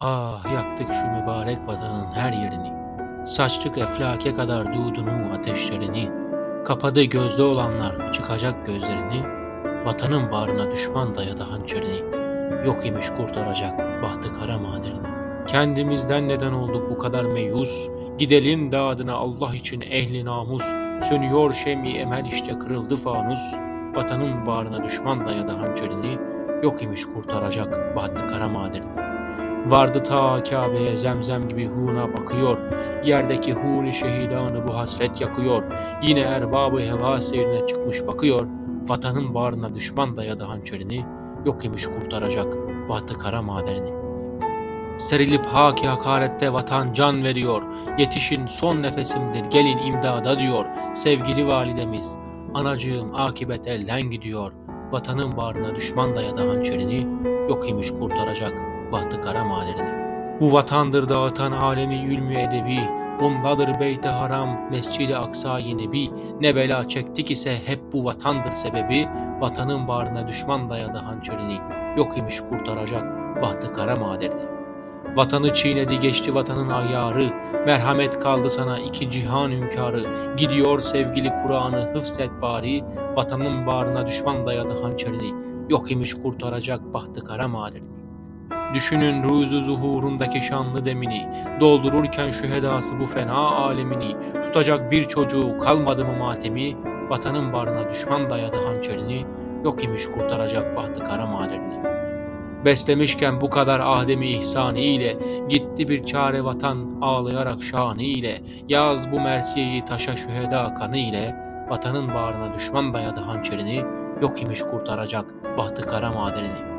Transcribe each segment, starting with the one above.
Ah yaktık şu mübarek vatanın her yerini. Saçtık eflake kadar dudunu ateşlerini. Kapadı gözde olanlar çıkacak gözlerini. Vatanın bağrına düşman dayadı hançerini. Yok imiş kurtaracak bahtı kara maderini. Kendimizden neden olduk bu kadar meyus? Gidelim dağdına Allah için ehli namus. Sönüyor şemi emel işte kırıldı fanus. Vatanın bağrına düşman dayadı hançerini. Yok imiş kurtaracak bahtı kara maderini. Vardı ta Kabe'ye zemzem gibi huna bakıyor. Yerdeki huni şehidanı bu hasret yakıyor. Yine erbabı heva seyrine çıkmış bakıyor. Vatanın bağrına düşman dayadı hançerini. Yok imiş kurtaracak bahtı kara maderini. Serilip haki hakarette vatan can veriyor. Yetişin son nefesimdir gelin imdada diyor. Sevgili validemiz, anacığım akibet elden gidiyor. Vatanın bağrına düşman dayadı hançerini. Yok imiş kurtaracak bahtı kara. Bu vatandır dağıtan alemi ülmü edebi. Bundadır beyte haram, mescidi aksa-i nebi. Ne bela çektik ise hep bu vatandır sebebi. Vatanın bağrına düşman dayadı hançerini. Yok imiş kurtaracak bahtı kara. Vatanı çiğnedi geçti vatanın ayarı. Merhamet kaldı sana iki cihan hünkârı. Gidiyor sevgili Kur'an'ı hıfzet bari. Vatanın bağrına düşman dayadı hançerini. Yok imiş kurtaracak bahtı kara maderini. Düşünün ruzu zuhurundaki şanlı demini, doldururken şu hedası bu fena alemini, tutacak bir çocuğu kalmadı mı matemi, vatanın barına düşman dayadı hançerini, yok imiş kurtaracak bahtı kara maderini. Beslemişken bu kadar ahdemi ihsanı ile, gitti bir çare vatan ağlayarak şanı ile, yaz bu mersiyeyi taşa şüheda kanı ile, vatanın bağrına düşman dayadı hançerini, yok imiş kurtaracak bahtı kara maderini.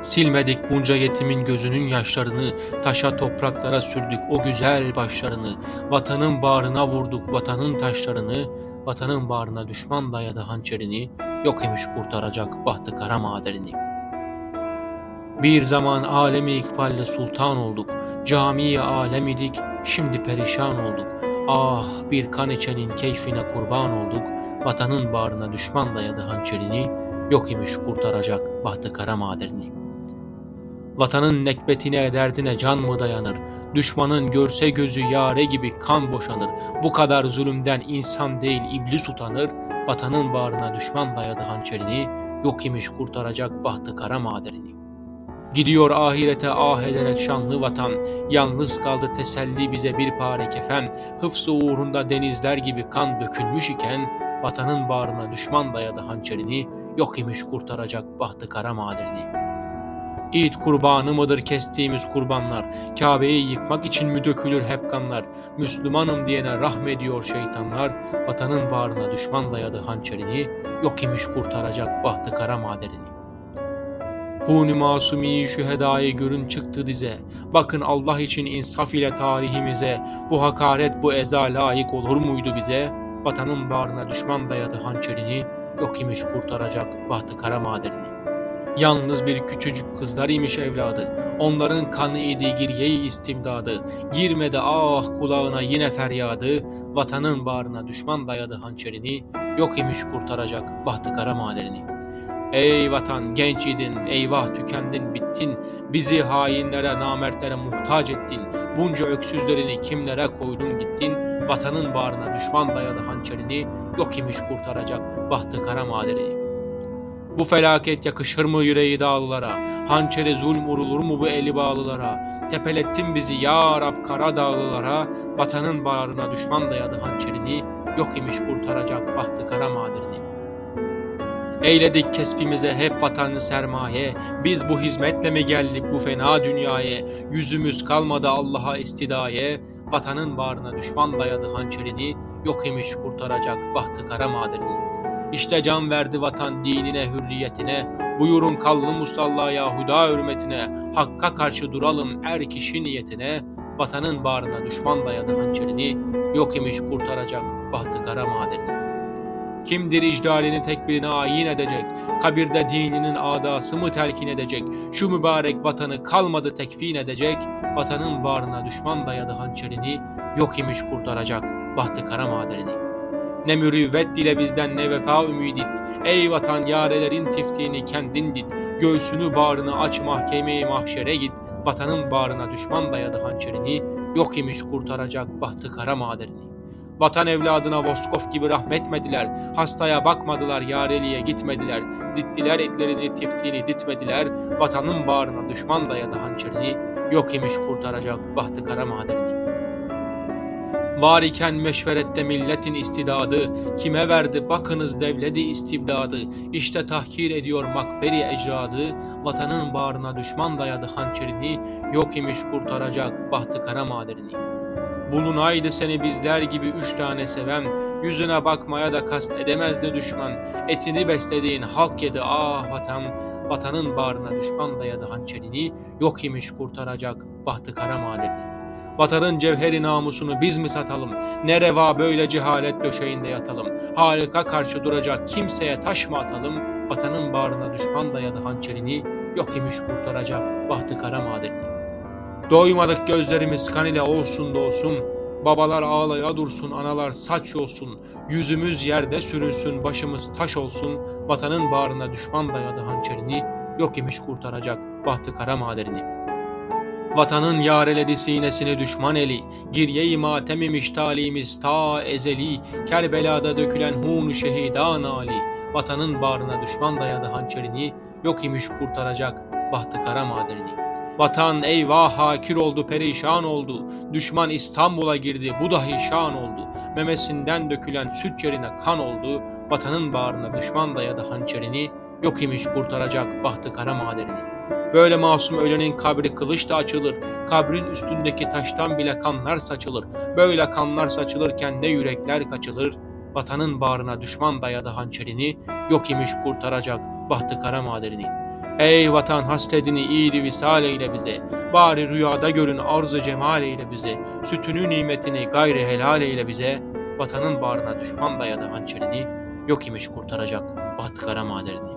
Silmedik bunca yetimin gözünün yaşlarını, taşa topraklara sürdük o güzel başlarını, vatanın bağrına vurduk vatanın taşlarını, vatanın bağrına düşman dayadı hançerini, yok imiş kurtaracak bahtı kara maderini. Bir zaman alemi ikballe sultan olduk, camiye alem idik, şimdi perişan olduk. Ah bir kan içenin keyfine kurban olduk, vatanın bağrına düşman dayadı hançerini, yok imiş kurtaracak bahtı kara maderini. Vatanın nekbetine derdine can mı dayanır? Düşmanın görse gözü yare gibi kan boşanır. Bu kadar zulümden insan değil iblis utanır. Vatanın bağrına düşman dayadı hançerini. Yok imiş kurtaracak bahtı kara maderini. Gidiyor ahirete ah ederek şanlı vatan. Yalnız kaldı teselli bize bir pare kefen. Hıfzı uğrunda denizler gibi kan dökülmüş iken vatanın bağrına düşman dayadı hançerini. Yok imiş kurtaracak bahtı kara maderini. İd kurbanı mıdır kestiğimiz kurbanlar? Kabe'yi yıkmak için mi dökülür hep kanlar? Müslümanım diyene rahmediyor şeytanlar. Vatanın bağrına düşman dayadı hançerini. Yok imiş kurtaracak bahtı kara maderini. Huni masumi şühedayı görün çıktı dize. Bakın Allah için insaf ile tarihimize. Bu hakaret bu eza layık olur muydu bize? Vatanın bağrına düşman dayadı hançerini. Yok imiş kurtaracak bahtı kara maderini. Yalnız bir küçücük kızlar imiş evladı. Onların kanı idi giryeyi istimdadı. Girmedi ah kulağına yine feryadı. Vatanın bağrına düşman dayadı hançerini. Yok imiş kurtaracak bahtı kara maderini. Ey vatan genç idin, eyvah tükendin bittin. Bizi hainlere, namertlere muhtaç ettin. Bunca öksüzlerini kimlere koydun gittin. Vatanın bağrına düşman dayadı hançerini. Yok imiş kurtaracak bahtı kara maderini. Bu felaket yakışır mı yüreği dağlılara? Hançere zulm vurulur mu bu eli bağlılara? Tepelettin bizi ya Rab kara dağlılara. Vatanın bağrına düşman dayadı hançerini. Yok imiş kurtaracak bahtı kara maderini. Eyledik kesbimize hep vatanlı sermaye. Biz bu hizmetle mi geldik bu fena dünyaya? Yüzümüz kalmadı Allah'a istidaye. Vatanın bağrına düşman dayadı hançerini. Yok imiş kurtaracak bahtı kara maderini. İşte can verdi vatan dinine, hürriyetine. Buyurun kallı musallaya, huda hürmetine. Hakka karşı duralım er kişi niyetine. Vatanın bağrına düşman dayadı hançerini. Yok imiş kurtaracak bahtı kara maderini. Kimdir icdalini tekbirine ayin edecek? Kabirde dininin adası mı telkin edecek? Şu mübarek vatanı kalmadı tekfin edecek. Vatanın bağrına düşman dayadı hançerini. Yok imiş kurtaracak bahtı kara maderini. Ne mürüvvet dile bizden ne vefa ümid et. Ey vatan yarelerin tiftiğini kendin dit. Göğsünü bağrını aç mahkemeye mahşere git. vatanın bağrına düşman dayadı hançerini, yok imiş kurtaracak bahtı kara maderini. Vatan evladına Voskov gibi rahmetmediler, hastaya bakmadılar, yareliye gitmediler, dittiler etlerini, tiftiğini ditmediler, vatanın bağrına düşman dayadı hançerini, yok imiş kurtaracak bahtı kara maderini. Var iken meşverette milletin istidadı, kime verdi bakınız devleti istibdadı, işte tahkir ediyor makberi ecradı, vatanın bağrına düşman dayadı hançerini, yok imiş kurtaracak bahtı kara maderini. Bulunaydı seni bizler gibi üç tane seven, yüzüne bakmaya da kast edemezdi düşman, etini beslediğin halk yedi ah vatan, vatanın bağrına düşman dayadı hançerini, yok imiş kurtaracak bahtı kara maderini. Vatanın cevheri namusunu biz mi satalım? Ne reva böyle cehalet döşeğinde yatalım? Halika karşı duracak kimseye taş mı atalım? Vatanın bağrına düşman dayadı hançerini, yok imiş kurtaracak bahtı kara maderini. Doymadık gözlerimiz kan ile olsun da olsun, babalar ağlaya dursun, analar saç olsun, yüzümüz yerde sürünsün, başımız taş olsun, vatanın bağrına düşman dayadı hançerini, yok imiş kurtaracak bahtı kara maderini. Vatanın yareledi sinesini düşman eli, girye-i matem imiş talimiz ta ezeli, Kerbela'da dökülen hun şehidan ali, vatanın bağrına düşman dayadı hançerini, yok imiş kurtaracak bahtı kara maderini. Vatan eyvah hakir oldu perişan oldu, düşman İstanbul'a girdi bu dahi şan oldu, memesinden dökülen süt yerine kan oldu, vatanın bağrına düşman dayadı hançerini, yok imiş kurtaracak bahtı kara maderini. Böyle masum ölenin kabri kılıç da açılır. Kabrin üstündeki taştan bile kanlar saçılır. Böyle kanlar saçılırken ne yürekler kaçılır. Vatanın bağrına düşman dayadı hançerini, yok imiş kurtaracak bahtı kara maderini. Ey vatan hasredini iyili visal eyle bize. Bari rüyada görün arzu cemal eyle bize. Sütünü nimetini gayri helal eyle bize. Vatanın bağrına düşman dayadı hançerini, yok imiş kurtaracak bahtı kara maderini.